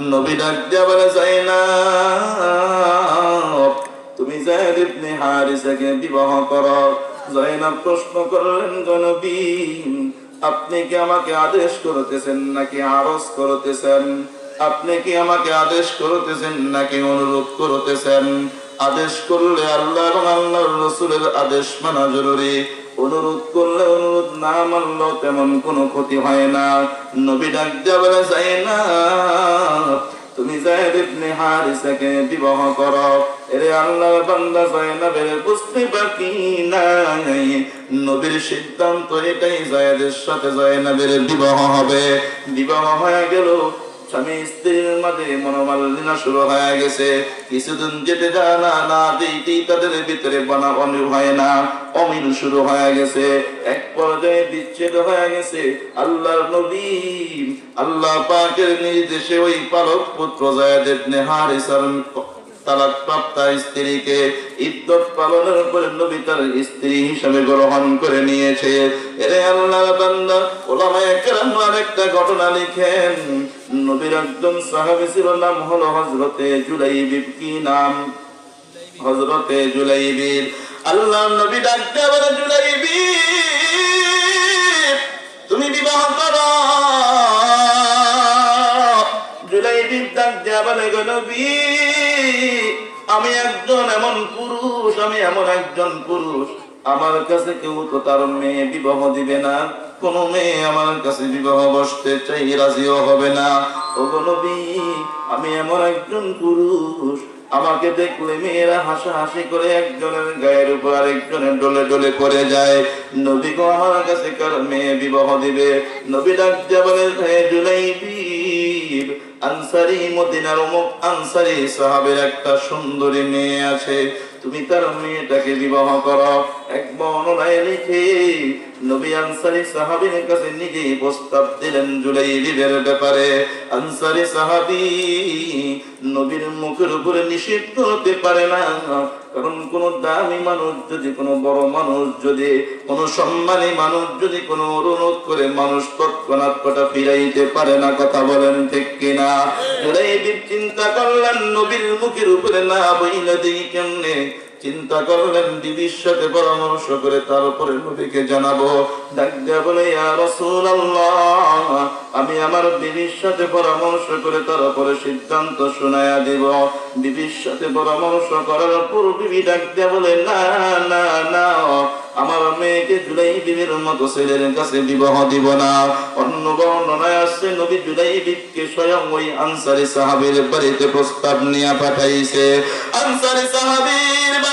নবী ডাক দিয়া বলে, জাইনাব, তুমি জায়দ ইবনে হারিসাকে বিবাহ করো। জয়নাব প্রশ্ন করলেন, জনবী, আপনি কি আমাকে আদেশ করতেছেন নাকি আরজ করতেছেন? আপনি কি আমাকে আদেশ করতেছেন নাকি অনুরোধ করতেছেন? আদেশ করলে আল্লাহ এবং আল্লাহর রসুলের আদেশ মানা জরুরি। অনুরোধ করলে অনুরোধ না মানলো তেমন কোনো ক্ষতি হয় না। নবী ডাক বলে যায় না তুমি জায়েদ ইবনে হারিসাকে বিবাহ করো। এরে আল্লাহর বান্দা জায়নাবের বুঝতে বাকি নাই। নবীর সিদ্ধান্ত এটাই, জায়েদের সাথে জায়নাবের বিবাহ হবে। বিবাহ হয়ে গেল। স্বামী স্ত্রীর মাঝে মনোমালিনা শুরু হয়ে গেছে। কিছুদিন যেতে জানা না দিতেই তাদের ভিতরে বানা অমিল হয় না, অমিল শুরু হয়ে গেছে। এক পর্যায়ে বিচ্ছেদ হয়ে গেছে আল্লাহর নবী। আল্লাহ পাকের নির্দেশে ওই পালক পুত্র জায়দের নেহারিসার তালাক প্রাপ্তা স্ত্রীকে ইদ্যত পালনের পরে নবী তার স্ত্রী হিসাবে গ্রহণ করে নিয়েছে। এরে আল্লাহ বান্দা, ওলামায়ে কেরাম একটা ঘটনা লিখেন। নবীর একজন সাহাবী ছিল, নাম হলো হযরতে জুলাইবিব কি নাম? হযরতে জুলাইবিব। আল্লাহ নবী ডাকতে বলে, জুলাইবিব, তুমি বিবাহ করো। জুলাইবিব ডাক দেয়া বলে গো আমি একজন এমন পুরুষ, আমি এমন একজন পুরুষ। আমার কাছে কেউ তো তার মেয়ে বিবাহ দিবে না। কোন মেয়ে আমার কাছে বিবাহ বসতে চাই, রাজিও হবে না। ও নবী, আমি এমন একজন পুরুষ। আমাকে দেখলে মেয়েরা হাসাহাসি করে একজনের গায়ের উপর আরেকজনের ডলে ডলে করে যায়। নবী গো, আমার কাছে কার মেয়ে বিবাহ দিবে? নবী ডাক বলে হে জুলাইবিব আনসারি মদিনার অমুক আনসারি সাহাবের একটা সুন্দরী মেয়ে আছে। তুমি তার মেয়েটাকে বিবাহ করো। এক বর্ণনায় লিখে নবী আনসারি সাহাবীর কাছে নিজেই প্রস্তাব দিলেন জুলাইবিবের ব্যাপারে। আনসারি সাহাবী নবীর মুখের উপরে নিষেধ করতে পারে না। কারণ কোন দামি মানুষ যদি, কোনো বড় মানুষ যদি, কোনো সম্মানী মানুষ যদি কোনো অনুরোধ করে মানুষ তৎক্ষণাৎ কথা ফিরাইতে পারে না, কথা বলেন ঠিক কিনা? জুলাইবিব চিন্তা করলেন নবীর মুখের উপরে না বইলে দিই কেমনে চিন্তা করলেন বিবির সাথে পরামর্শ করে তারপরে নবীকে জানাব। আমি আমার বিবির সাথে পরামর্শ করে তারপরে সিদ্ধান্ত শোনায়া দিব। বিবির সাথে পরামর্শ করার পর বিবি ডাক দেয়া বলে, না না না, আমার মেয়েকে জুলাই বিবির মতো ছেলের কাছে বিবাহ দিব না। অন্য বর্ণনায় আসছে, নবী জুলাই বিবকে স্বয়ং ওই আনসারি সাহাবীর বাড়িতে প্রস্তাব নিয়ে পাঠাইছে। আনসারি সাহাবীর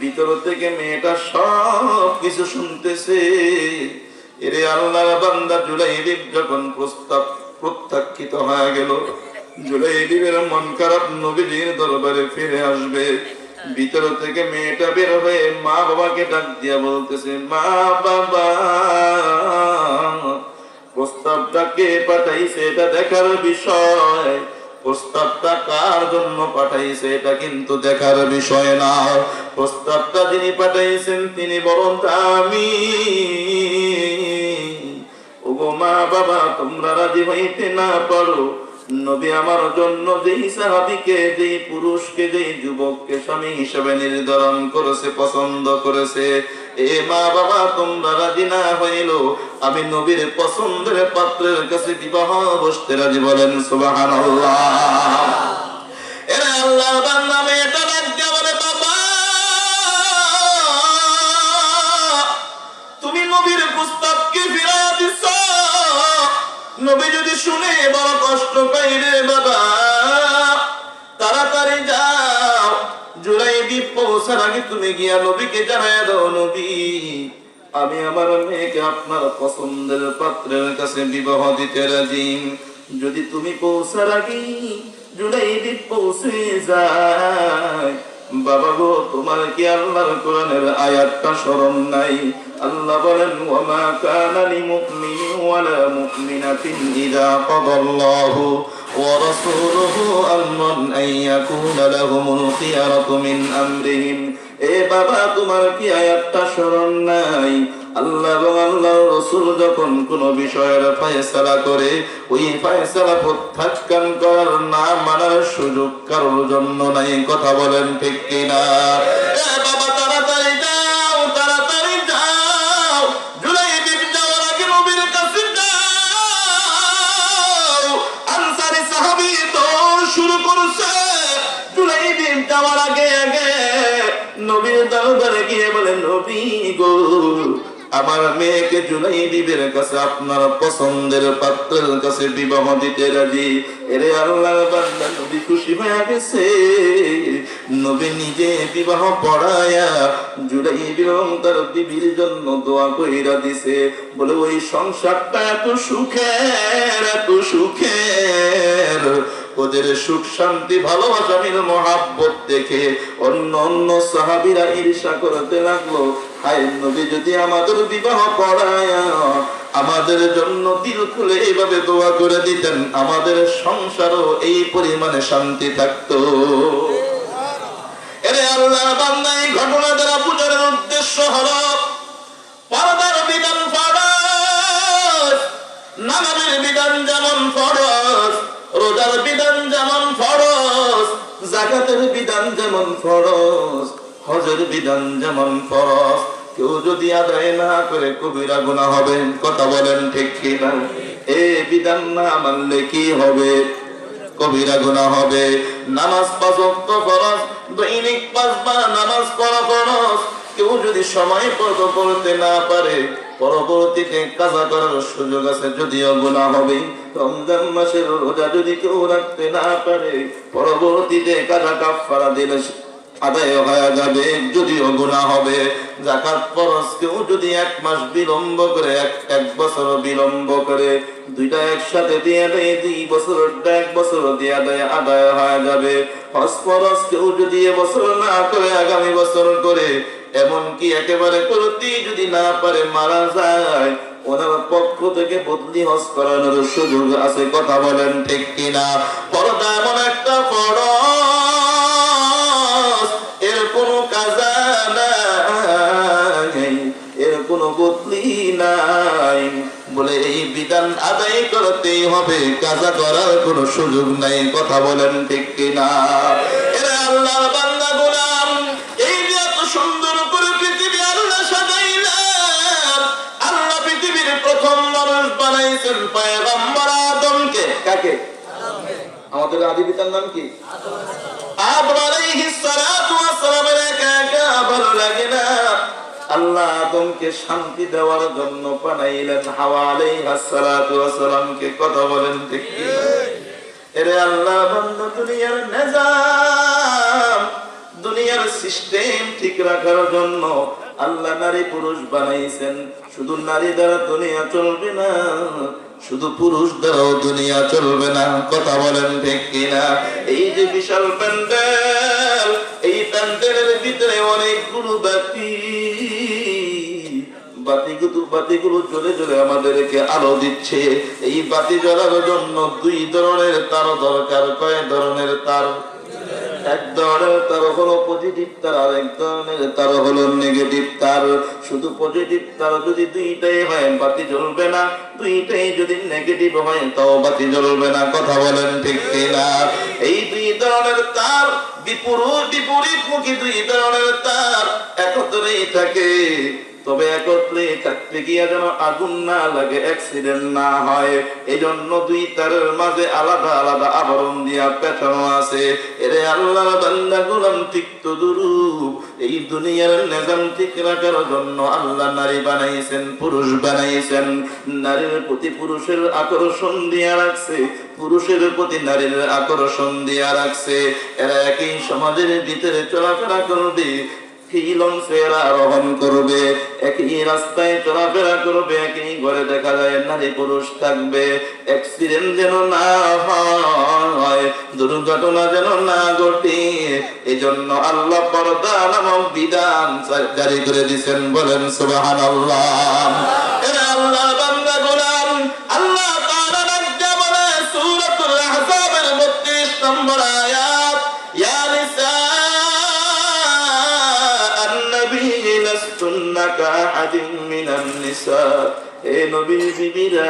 ভিতর থেকে মেয়েটা সব কিছু শুনতেছে। এরে আল্লাহর বান্দা জুলাইবিব যখন প্রস্তাব প্রত্যাখ্যিত হয়ে গেল মন খারাপ, নবীজির দরবারে ফিরে আসবে। ভিতর থেকে মেয়েটা বের হয়ে মা বাবাকে ডাক দিয়া বলতেছে, মা বাবা, প্রস্তাবটা কে পাঠাইছে? এটা দেখার বিষয়। প্রস্তাবটা কার জন্য পাঠাইছে এটা কিন্তু দেখার বিষয় না। প্রস্তাবটা যিনি পাঠাইছেন তিনি বরং আমি ওগো মা বাবা, তোমরা রাজি হইতে না পারো। নবী আমার জন্য যেই সাহাবিকে, যেই পুরুষকে, যেই যুবককে স্বামী হিসেবে নির্ধারণ করেছে, পছন্দ করেছে এ মা বাবা, তোমরা রাজি না হইল। আমি নবীর পছন্দের পাত্রের কাছে বিবাহ বসতে রাজি বলেন বাবা, তুমি নবীর প্রস্তাবকে দিছ। নবী যদি শুনে বড় কষ্ট পাই রে বাবা, তাড়াতাড়ি যাও জুলাই দ্বীপ পৌঁছার আগে তুমি গিয়া নবীকে জানাই দাও, নবী। আমি আমার মেয়েকে আপনার পছন্দের পাত্রের কাছে বিবাহ দিতে রাজি। যদি তুমি পৌঁছার আগে জুলাইবি পৌঁছে যায়, বাবা গো, তোমার কি আল্লাহর কোরআনের আয়াতটা স্মরণ নাই? আল্লাহ বলেন, ওয়ামা কানা লিমুমিনিন ওয়ালা মুমিনাতিন ইযা কাদাল্লাহু রাসূলুহু আমরান আন ইয়াকুনা লাহুমুল খিয়ারাতু মিন আমরিহিম এ বাবা, তোমার কি আয়াতটা স্মরণ নাই? আল্লাহ এবং আল্লাহ রসুল যখন কোন বিষয়ের ফয়সালা করে, ওই ফয়সালা প্রত্যাখ্যান করার না মানার সুযোগ কারোর জন্য নাই। কথা বলেন ঠিক কিনা? বাবা নবী গো, আমার মেয়েকে জুলাই বিবের কাছে, আপনার পছন্দের পাত্রের কাছে বিবাহ দিতে রাজি। এরে আল্লাহ নবী খুশি হয়ে গেছে। নবী নিজে বিবাহ পড়ায়া জুলাই বিবাহ তার বিবির জন্য দোয়া কইরা দিছে। বলে, ওই সংসারটা এত সুখের এত সুখের। ওদের সুখ শান্তি, ভালোবাসা, মিল, মহাব্বত দেখে অন্য অন্য সাহাবিরা ঈর্ষা করতে লাগল। হায় যদি আমাদের বিবাহ আমাদের জন্য দিল খুলে এইভাবে দোয়া করে দিতেন, আমাদের সংসারও এই পরিমাণে শান্তি থাকতো। এরে আল্লাহ ঘটনা দ্বারা পূজার উদ্দেশ্য হলো, পর্দার বিধান ফরজ নামাজের বিধান যেমন ফরজ রোজার বিধান যেমন ফরজ, জাকাতের বিধান যেমন ফরজ, হজের বিধান যেমন ফরজ। কেউ যদি আদায় না করে কবিরা গুণা হবে, কথা বলেন ঠিক কিনা? এ বিধান না মানলে কি হবে? কবিরা গুনাহ হবে। নামাজ পাঁচ ফরজ, দৈনিক পাঁচবার নামাজ পড়া ফরজ। কেউ যদি সময় মতো পড়তে না পারে, পরবর্তীতে কাজা করার সুযোগ আছে, যদিও গুনাহ হবে। রমজান মাসের রোজা যদি কেউ রাখতে না পারে, পরবর্তীতে কাজা কাফারা দিলে আদায় হয়ে যাবে, যদিও গুণা হবে। জাকাত ফরজ কেউ যদি এক মাস বিলম্ব করে, এক এক বছর বিলম্ব করে, দুইটা একসাথে দিয়ে দেয়, দুই বছরটা এক বছর দিয়ে দেয়, আদায় হয়ে যাবে। হজ ফরজ কেউ যদি এবছর না করে, আগামী বছর করে এমনকি একেবারে করতেই যদি না পারে মারা যায়, ওনার পক্ষ থেকে বদলি হজ করানোর সুযোগ আছে, কথা বলেন ঠিক কিনা? পর্দা এমন একটা ফরজ, এর কোনো এর বদলি নাই। বলে এই বিধান আদায় করতেই হবে, কাজা করার কোনো সুযোগ নাই, কথা বলেন ঠিক কিনা? এরা আল্লাহ কাকে আমাদের আদি পিতার নাম কি? আল্লাহ আদমকে শান্তি দেওয়ার জন্য বানাইলেন হাওয়া আলাইহিস সালাতু ওয়াস কথা বলেন ঠিক এরে আল্লাহ বান্দা দুনিয়ার নিজাম, দুনিয়ার সিস্টেম ঠিক রাখার জন্য আল্লাহ নারী পুরুষ বানাইছেন। শুধু নারী দ্বারা দুনিয়া চলবে না, শুধু পুরুষ দ্বারাও দুনিয়া চলবে না। কথা বলেন ঠিক কিনা? এই যে বিশাল প্যান্ডেল, এই প্যান্ডেলের ভিতরে অনেকগুলো বাতি। বাতিগুলো এই বাতি জ্বলার জন্য দুই ধরনের তার দরকার। কয় ধরনের তার? এক ধরনের, তার হলো পজিটিভ তার আর এক ধরনের, তার হলো নেগেটিভ তার শুধু পজিটিভ তার যদি দুইটাই হয়, বাতি জ্বলবে না। দুইটাই যদি নেগেটিভ হয়, তাও বাতি জ্বলবে না। কথা বলেন ঠিক কিনা? এই দুই ধরনের তার বিপরীত বিপরীতমুখী দুই ধরনের তার একত্রেই থাকে। তবে একত্রে থাকতে গিয়া যেন আগুন না লাগে অ্যাক্সিডেন্ট না হয়। এই জন্য দুই তারের মাঝে আলাদা আলাদা আবরণ দিয়া পেছানো আছে। এরে আল্লাহ বান্দা, গোলাম তিক্ত দুরূপ। এই দুনিয়ার নিজাম ঠিক রাখার জন্য আল্লাহ নারী বানাইছেন, পুরুষ বানাইছেন। নারীর প্রতি পুরুষের আকর্ষণ দিয়া রাখছে, পুরুষের প্রতি নারীর আকর্ষণ দিয়া রাখছে। এরা একই সমাজের ভিতরে চলাফেরা করবে লঞ্চে এরা আরোহণ করবে। একই রাস্তায় চলাফেরা করবে, একই ঘরে দেখা যায় নারী পুরুষ থাকবে। অ্যাক্সিডেন্ট যেন না হয়, দুর্ঘটনা যেন না ঘটে, এজন্য আল্লাহ পর্দা নামক বিধান জারি করে দিচ্ছেন বলেন সুবাহ আল্লাহ আল্লাহ كأحد من النساء হে নবীর বিবিরা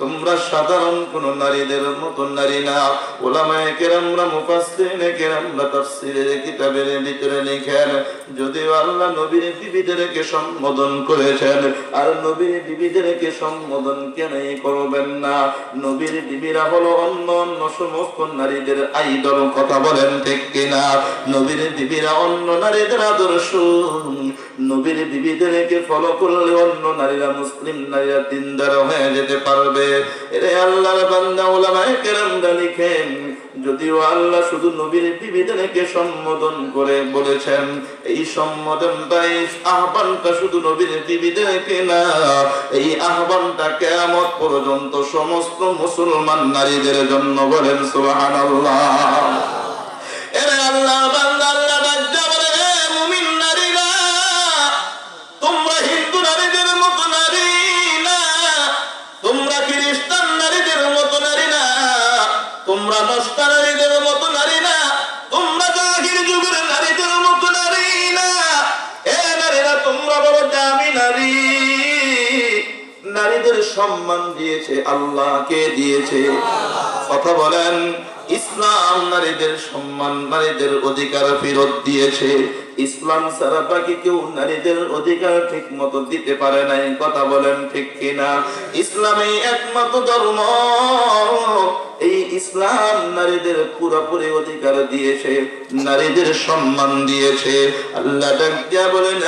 তোমরা সাধারণ কোন নারীদের মতো নারী না। ওলামায়ে কেরামরা মুফাসসিরিনে কেরামরা তাফসীরের কিতাবের ভিতরে লিখেন, যদিও আল্লাহ নবীর বিবিদেরকে সম্বোধন করেছেন, আর নবীর বিবিদেরকে সম্বোধন কেনই করবেন না। নবীর বিবিরা হলো অন্য অন্য সমস্ত নারীদের আইডল, কথা বলেন ঠিক কিনা? নবীর বিবিরা অন্য নারীদের আদর্শ। নবীর বিবিদেরকে ফলো করলে অন্য নারীরা মুসলিম নারীরা দিনদার হয়ে যেতে পারবে। এরে আল্লাহর বান্দা ওলামায়ে কেরামরা লিখেন, যদিও আল্লাহ শুধু নবীর বিবিদেরকে সম্বোধন করে বলেছেন, এই সম্বোধনটা, এই আহ্বানটা শুধু নবীর বিবিদেরকে না, এই আহ্বানটা কেয়ামত পর্যন্ত সমস্ত মুসলমান নারীদের জন্য বলেন সুবহানাল্লাহ। এরে আল্লাহ বান্দা আল্লাহ তোমরা নষ্ট নারীদের মতো নারী না তোমরা জাহির যুগের নারীদের সম্মান দিয়েছে, আল্লাহকে দিয়েছে। কথা বলেন, ইসলাম নারীদের সম্মান, নারীদের অধিকার ফেরত দিয়েছে। ইসলাম ছাড়া বাকি কেউ নারীদের অধিকার ঠিক মতো দিতে পারে নাই। কথা বলেন ঠিক কিনা? ইসলামই একমাত্র ধর্ম, এই ইসলাম নারীদের পুরোপুরি অধিকার দিয়েছে, নারীদের সম্মান দিয়েছে। আল্লাহ ডাক দিয়া বলেন